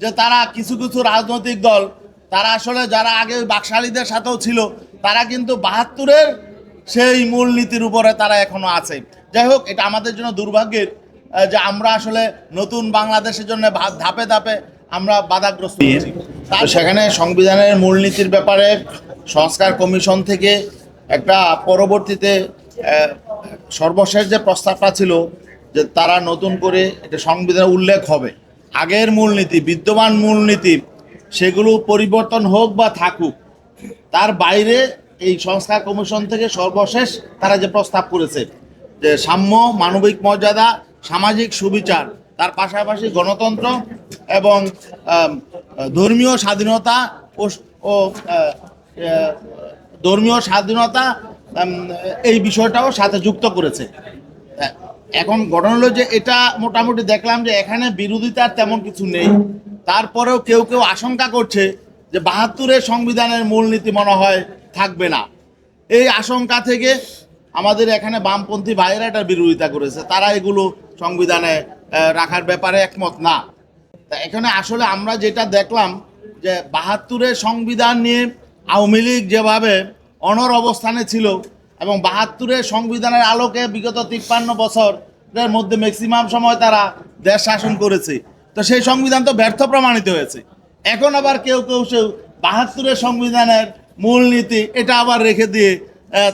যে তারা কিছু কিছু রাজনৈতিক দল তারা আসলে যারা আগে বাকশালীদের সাথেও ছিল তারা কিন্তু বাহাত্তরের সেই মূলনীতির উপরে তারা এখনও আছে। যাই হোক এটা আমাদের জন্য দুর্ভাগ্যের যে আমরা আসলে নতুন বাংলাদেশের জন্য ধাপে ধাপে আমরা বাধাগ্রস্ত হচ্ছি। তো সেখানে সংবিধানের মূলনীতির ব্যাপারে সংস্কার কমিশন থেকে একটা পরবর্তীতে সর্বশেষ যে প্রস্তাবটা ছিল যে তারা নতুন করে এটা সংবিধানে উল্লেখ হবে। আগের মূলনীতি, বিদ্যমান মূলনীতি, সেগুলো পরিবর্তন হোক বা থাকুক, তার বাইরে এই সংস্কার কমিশন থেকে সর্বশেষ তারা যে প্রস্তাব করেছে, যে সাম্য, মানবিক মর্যাদা, সামাজিক সুবিচার, তার পাশাপাশি গণতন্ত্র এবং ধর্মীয় স্বাধীনতা ও ধর্মীয় স্বাধীনতা এই বিষয়টাও সাথে যুক্ত করেছে। এখন ঘটনা হলো যে এটা মোটামুটি দেখলাম যে এখানে বিরোধিতার তেমন কিছু নেই। তারপরেও কেউ কেউ আশঙ্কা করছে যে বাহাত্তরের সংবিধানের মূলনীতি মনে হয় থাকবে না। এই আশঙ্কা থেকে আমাদের এখানে বামপন্থী ভাইয়েরা এটা বিরোধিতা করেছে। তারা এগুলো সংবিধানে রাখার ব্যাপারে একমত না। তা এখানে আসলে আমরা যেটা দেখলাম যে বাহাত্তরের সংবিধান নিয়ে আওয়ামী লীগ যেভাবে অনর অবস্থানে ছিল এবং বাহাত্তরের সংবিধানের আলোকে বিগত তিপ্পান্ন বছরের মধ্যে ম্যাক্সিমাম সময় তারা দেশ শাসন করেছে। তো সেই সংবিধান তো ব্যর্থ প্রমাণিত হয়েছে। এখন আবার কেউ কেউ সে বাহাত্তরের সংবিধানের মূলনীতি এটা আবার রেখে দিয়ে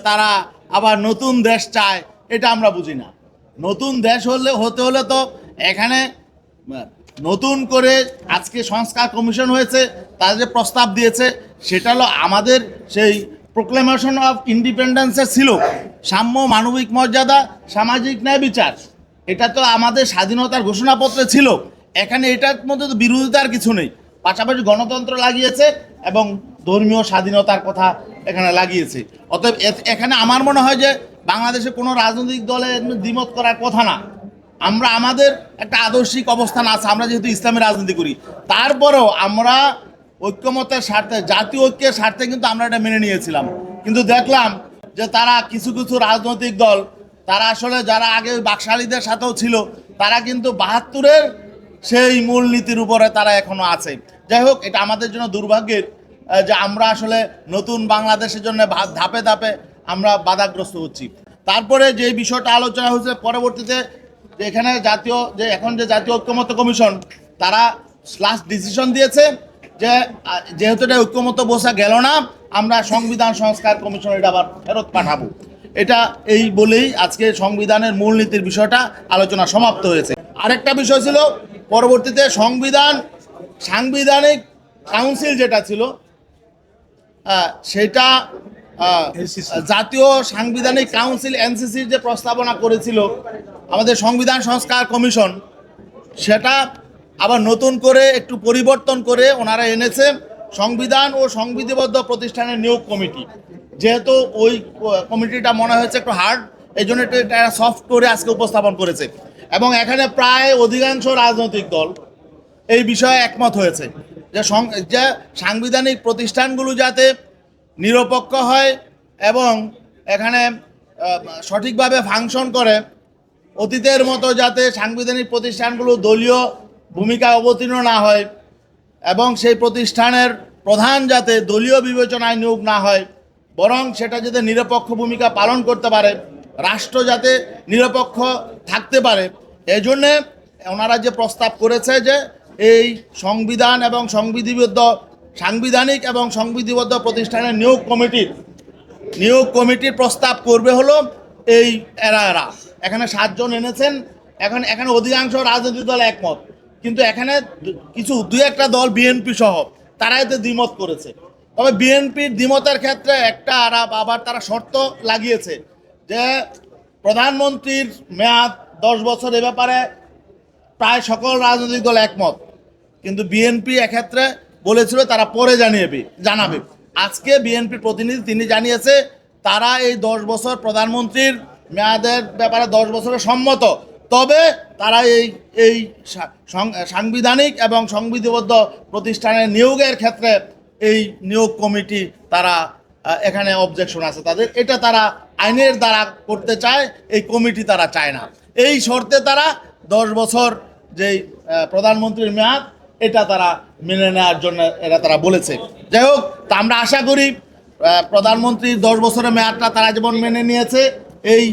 তারা আবার নতুন দেশ চায়, এটা আমরা বুঝি না। নতুন দেশ হলে, হতে হলে তো এখানে নতুন করে আজকে সংস্কার কমিশন হয়েছে তারা যে প্রস্তাব দিয়েছে, সেটা হলো আমাদের সেই প্রোক্লেমেশন অফ ইন্ডিপেন্ডেন্সে ছিল। সাম্য, মানবিক মর্যাদা, সামাজিক ন্যায় বিচার। এটা তো আমাদের স্বাধীনতার ঘোষণাপত্রে ছিল। এখানে এটার মধ্যে তো বিরোধিতার কিছু নেই। পাশাপাশি গণতন্ত্র লাগিয়েছে এবং ধর্মীয় স্বাধীনতার কথা এখানে লাগিয়েছে। অতএব এখানে আমার মনে হয় যে বাংলাদেশে কোনো রাজনৈতিক দলে দ্বিমত করার কথা না। আমরা, আমাদের একটা আদর্শিক অবস্থান আছে, আমরা যেহেতু ইসলামী রাজনীতি করি। তারপরেও আমরা ঐক্যমতের স্বার্থে, জাতীয় ঐক্যের স্বার্থে কিন্তু আমরা এটা মেনে নিয়েছিলাম। কিন্তু দেখলাম যে তারা কিছু কিছু রাজনৈতিক দল, তারা আসলে যারা আগে বাকশালীদের সাথেও ছিল, তারা কিন্তু বাহাত্তরের সেই মূল নীতির উপরে তারা এখনও আছে। যাই হোক, এটা আমাদের জন্য দুর্ভাগ্যের যে আমরা আসলে নতুন বাংলাদেশের জন্য ধাপে ধাপে আমরা বাধাগ্রস্ত হচ্ছি। তারপরে যে বিষয়টা আলোচনা হয়েছে পরবর্তীতে, যে এখানে জাতীয়, যে এখন যে জাতীয় ঐক্যমত কমিশন, তারা লাস্ট ডিসিশন দিয়েছে। যে যেহেতু এটা ঐক্যমত বসা গেল না, আমরা সংবিধান সংস্কার কমিশন এটা আবার ফেরত পাঠাবো। এটা এই বলেই আজকে সংবিধানের মূলনীতির বিষয়টা আলোচনা সমাপ্ত হয়েছে। আরেকটা বিষয় ছিল, পরবর্তীতে সংবিধান, সাংবিধানিক কাউন্সিল যেটা ছিল সেটা জাতীয় সাংবিধানিক কাউন্সিল, এনসিসির যে প্রস্তাবনা করেছিল, আমাদের সংবিধান সংস্কার কমিশন, সেটা আবার নতুন করে একটু পরিবর্তন করে ওনারা এনেছে সংবিধান ও সংবিধিবদ্ধ প্রতিষ্ঠানের নিয়োগ কমিটি। যেহেতু ওই কমিটিটা মনে হয়েছে একটু হার্ড এই জন্য এটা সফট করে আজকে উপস্থাপন করেছে। এবং এখানে প্রায় অধিকাংশ রাজনৈতিক দল এই বিষয়ে একমত হয়েছে যে যে সাংবিধানিক প্রতিষ্ঠানগুলো যাতে নিরপেক্ষ হয় এবং এখানে সঠিকভাবে ফাংশন করে, অতীতের মতো যাতে সাংবিধানিক প্রতিষ্ঠানগুলো দলীয় ভূমিকায় অবতীর্ণ না হয় এবং সেই প্রতিষ্ঠানের প্রধান যাতে দলীয় বিবেচনায় নিয়োগ না হয়, বরং সেটা যাতে নিরপেক্ষ ভূমিকা পালন করতে পারে, রাষ্ট্র যাতে নিরপেক্ষ থাকতে পারে। এই জন্যে ওনারা যে প্রস্তাব করেছে যে এই সংবিধান এবং সংবিধিবদ্ধ, সাংবিধানিক এবং সংবিধিবদ্ধ প্রতিষ্ঠানের নিয়োগ কমিটির নিয়োগ কমিটির প্রস্তাব করবে হলো এই এরা এরা। এখানে সাতজন এনেছেন, এখন এখানে অধিকাংশ রাজনৈতিক দল একমত। কিন্তু এখানে কিছু, দুই একটা দল বিএনপি সহ তারা এতে দ্বিমত করেছে। তবে বিএনপির দ্বিমতের ক্ষেত্রে একটা আর আবার তারা শর্ত লাগিয়েছে যে প্রধানমন্ত্রীর মেয়াদ দশ বছর এ ব্যাপারে প্রায় সকল রাজনৈতিক দল একমত। কিন্তু বিএনপি এক্ষেত্রে বলেছিল তারা পরে জানিয়ে জানাবে। আজকে বিএনপির প্রতিনিধি তিনি জানিয়েছে, তারা এই দশ বছর প্রধানমন্ত্রীর মেয়াদের ব্যাপারে দশ বছরে সম্মত। তবে তারা এই এই সাংবিধানিক এবং সংবিধিবদ্ধ প্রতিষ্ঠানের নিয়োগের ক্ষেত্রে এই নিয়োগ কমিটি তারা এখানে অবজেকশন আছে তাদের। এটা তারা আইনের দ্বারা করতে চায়, এই কমিটি তারা চায় না। এই শর্তে তারা দশ বছর যেই প্রধানমন্ত্রীর মেয়াদ, এটা তারা মেনে নেওয়ার জন্য এটা তারা বলেছে। যাই হোক, তা আমরা আশা করি প্রধানমন্ত্রীর দশ বছরের মেয়াদটা তারা যেমন মেনে নিয়েছে, এই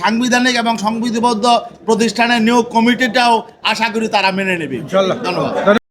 সাংবিধানিক এবং সংবিধিবদ্ধ প্রতিষ্ঠানের নিয়োগ কমিটিটাও আশা করি তারা মেনে নেবে। ধন্যবাদ।